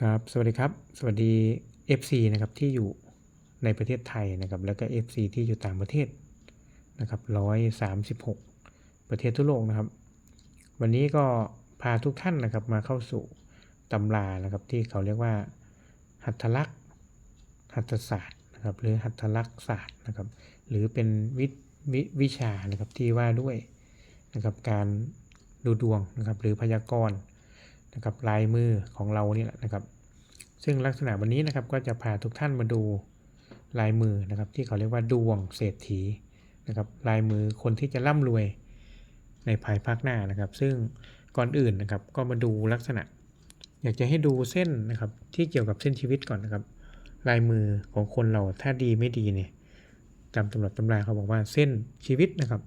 ครับสวัสดีครับ สวัสดี FC นะครับที่อยู่ในประเทศไทยนะครับแล้วก็ FC ที่อยู่ต่างประเทศนะครับ136ประเทศทั่วโลกนะครับ วันนี้ก็พาทุกท่านนะครับมาเข้าสู่ตำรานะครับที่เขาเรียกว่า หัตถลักษณ์หัตถศาสตร์นะครับหรือหัตถลักษณ์ศาสตร์นะครับหรือเป็นวิววิชานะครับที่ว่าด้วยนะครับการดูดวงนะครับหรือพยากรณ์ นะครับลายมือของเรานี่แหละนะครับ ซึ่งลักษณะวันนี้นะครับก็จะพาทุกท่านมาดูลายมือนะครับที่เขาเรียกว่าดวงเศรษฐีนะครับลายมือคนที่จะร่ำรวยในภายภาคหน้านะครับ ซึ่งก่อนอื่นนะครับก็มาดูลักษณะ อยากจะให้ดูเส้นนะครับที่เกี่ยวกับเส้นชีวิตก่อนนะครับ ลายมือของคนเราถ้าดีไม่ดีเนี่ยตามตำรับตำราเขาบอกว่าเส้นชีวิตนะครับ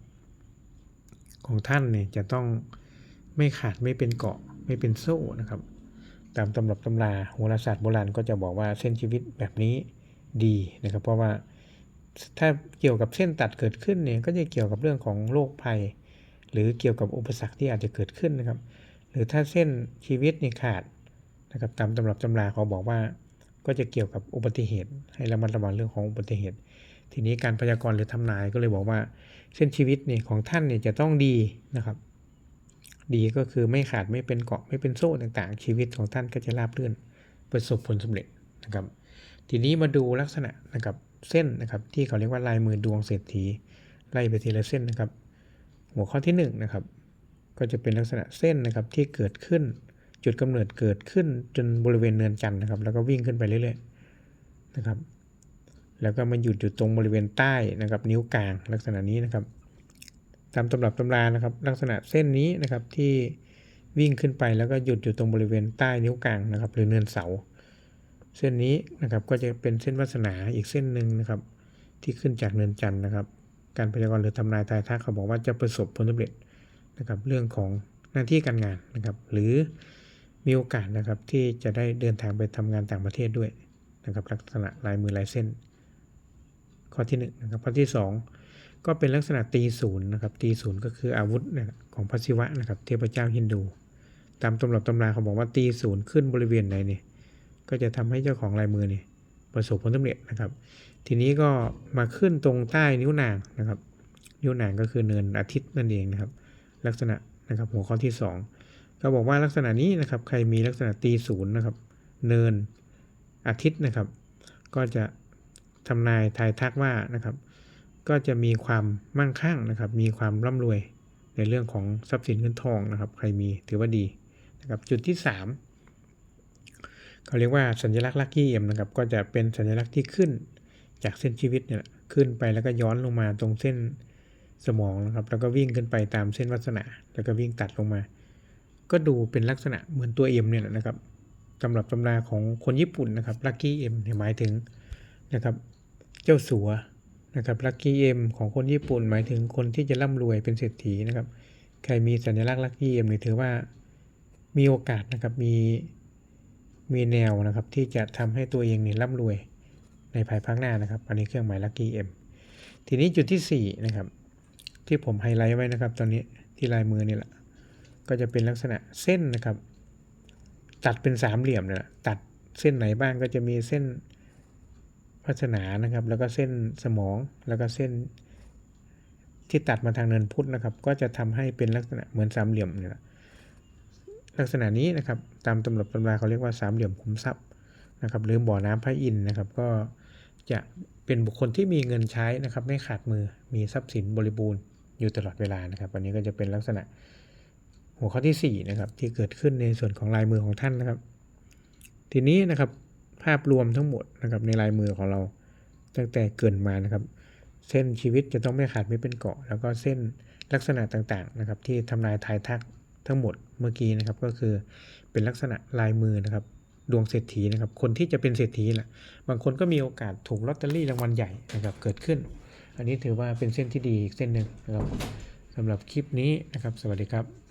ของท่านเนี่ยจะต้องไม่ขาดไม่เป็นเกาะ ไม่เป็นโซ่นะครับ ตามตำรับตำราโหราศาสตร์โบราณก็จะบอกว่าเส้นชีวิตแบบนี้ดีนะครับ เพราะว่าถ้าเกี่ยวกับเส้นตัดเกิดขึ้นเนี่ยก็จะเกี่ยวกับเรื่องของโรคภัย หรือเกี่ยวกับอุปสรรคที่อาจจะเกิดขึ้นนะครับ หรือถ้าเส้นชีวิตนี่ขาดนะครับตามตำรับตำราเขาบอกว่าก็จะเกี่ยวกับอุบัติเหตุ ให้ระมัดระวังเรื่องของอุบัติเหตุ ทีนี้การพยากรณ์หรือทำนายก็เลยบอกว่า เส้นชีวิตนี่ของท่านเนี่ยจะต้องดีนะครับ ดีก็คือไม่ขาดไม่เป็นเกาะไม่เป็นโซ่ต่างๆ ชีวิตของท่านก็จะราบรื่นประสบผลสำเร็จนะครับ ทีนี้มาดูลักษณะนะครับเส้นนะครับที่เขาเรียกว่าลายมือดวงเศรษฐีไล่ไปทีละเส้นนะครับ หัวข้อที่1นงนะครับก็จะเป็นลักษณะเส้นนะครับที่เกิดขึ้นจุดกำเนิดเกิดขึ้นจนบริเวณเนินจันทร์นะครับ แล้วก็วิ่งขึ้นไปเรื่อยๆนะครับ แล้วก็มาหยุดอยู่ตรงบริเวณใต้นะครับ นิ้วกลางลักษณะนี้นะครับ ตามตำรับตำรานะครับ ลักษณะเส้นนี้นะครับที่วิ่งขึ้นไปแล้วก็หยุดอยู่ตรงบริเวณใต้นิ้วกลางนะครับ หรือเนินเสา เส้นนี้นะครับก็จะเป็นเส้นวาสนาอีกเส้นหนึ่งนะครับ ที่ขึ้นจากเนินจันทร์นะครับ การพยากรณ์หรือทำนายทายทักเขาบอกว่าจะประสบผลสำเร็จนะครับ เรื่องของหน้าที่การงานนะครับ หรือมีโอกาสนะครับที่จะได้เดินทางไปทำงานต่างประเทศด้วยนะครับ ลักษณะลายมือลายเส้น ข้อที่1นงนะครับข้อที่ 2 ก็เป็นลักษณะตีศูนย์นะครับ ตีศูนย์ก็คืออาวุธเนี่ยของพระศิวะนะครับ เทพเจ้าฮินดู ตามตำรับตำราเขาบอกว่าตีศูนย์ขึ้นบริเวณไหนเนี่ยก็จะทำให้เจ้าของลายมือเนี่ยประสบผลสำเร็จนะครับ ทีนี้ก็มาขึ้นตรงใต้นิ้วนางนะครับ นิ้วนางก็คือเนินอาทิตย์นั่นเองนะครับ ลักษณะนะครับหัวข้อที่ 2 ก็บอกว่าลักษณะนี้นะครับ ใครมีลักษณะตีศูนย์นะครับ เนินอาทิตย์นะครับ ก็จะทำนายทายทักว่านะครับ ก็จะมีความมั่งคั่งนะครับ มีความร่ำรวยในเรื่องของทรัพย์สินเงินทองนะครับ ใครมีถือว่าดีนะครับ จุดที่ 3เขาเรียกว่าสัญลักษณ์ลัคกี้เอ็มนะครับ ก็จะเป็นสัญลักษณ์ที่ขึ้นจากเส้นชีวิตเนี่ยขึ้นไปแล้วก็ย้อนลงมาตรงเส้นสมองนะครับ แล้วก็วิ่งขึ้นไปตามเส้นวัสนา แล้วก็วิ่งตัดลงมา ก็ดูเป็นลักษณะเหมือนตัวเอ็มเนี่ยนะครับสำหรับตำราของคนญี่ปุ่นนะครับลัคกี้เอ็มหมายถึงนะครับ เจ้าสัว นะครับลัคกี้เอ็มของคนญี่ปุ่นหมายถึงคนที่จะร่ำรวยเป็นเศรษฐีนะครับ ใครมีสัญลักษณ์ลัคกี้เอ็มเนี่ยถือว่ามีโอกาสนะครับมีมีแนวนะครับที่จะทำให้ตัวเองเนี่ยร่ำรวยในภายภาคหน้านะครับ อันนี้เครื่องหมายลัคกี้เอ็มทีนี้จุดที่4นะครับที่ผมไฮไลท์ไว้นะครับ ตอนนี้ที่ลายมือนี่แหละ ก็จะเป็นลักษณะเส้นนะครับ ตัดเป็นสามเหลี่ยมเนี่ยตัดเส้นไหนบ้างก็จะมีเส้น พัฒนานะครับ แล้วก็เส้นสมองแล้วก็เส้นที่ตัดมาทางเนินพุทธนะครับ ก็จะทำให้เป็นลักษณะเหมือนสามเหลี่ยมเนี่ยลักษณะนี้นะครับตามตำรับตำราเขาเรียกว่าสามเหลี่ยมขุมทรัพย์นะครับหรือบ่อน้ำพระอินทร์นะครับ ก็จะเป็นบุคคลที่มีเงินใช้นะครับ ไม่ขาดมือมีทรัพย์สินบริบูรณ์อยู่ตลอดเวลานะครับ อันนี้ก็จะเป็นลักษณะหัวข้อที่4นะครับที่เกิดขึ้นในส่วนของลายมือของท่านนะครับ ทีนี้นะครับ ภาพรวมทั้งหมดนะครับในลายมือของเรา ตั้งแต่เกินมานะครับ เส้นชีวิตจะต้องไม่ขาดไม่เป็นเกาะ แล้วก็เส้นลักษณะต่างๆนะครับ ที่ทำนายทายทักทั้งหมดเมื่อกี้นะครับ ก็คือเป็นลักษณะลายมือนะครับ ดวงเศรษฐีนะครับ คนที่จะเป็นเศรษฐีแหละบางคนก็มีโอกาสถูกลอตเตอรี่รางวัลใหญ่นะครับ เกิดขึ้น อันนี้ถือว่าเป็นเส้นที่ดีอีกเส้นหนึ่งนะครับสำหรับคลิปนี้นะครับ สวัสดีครับ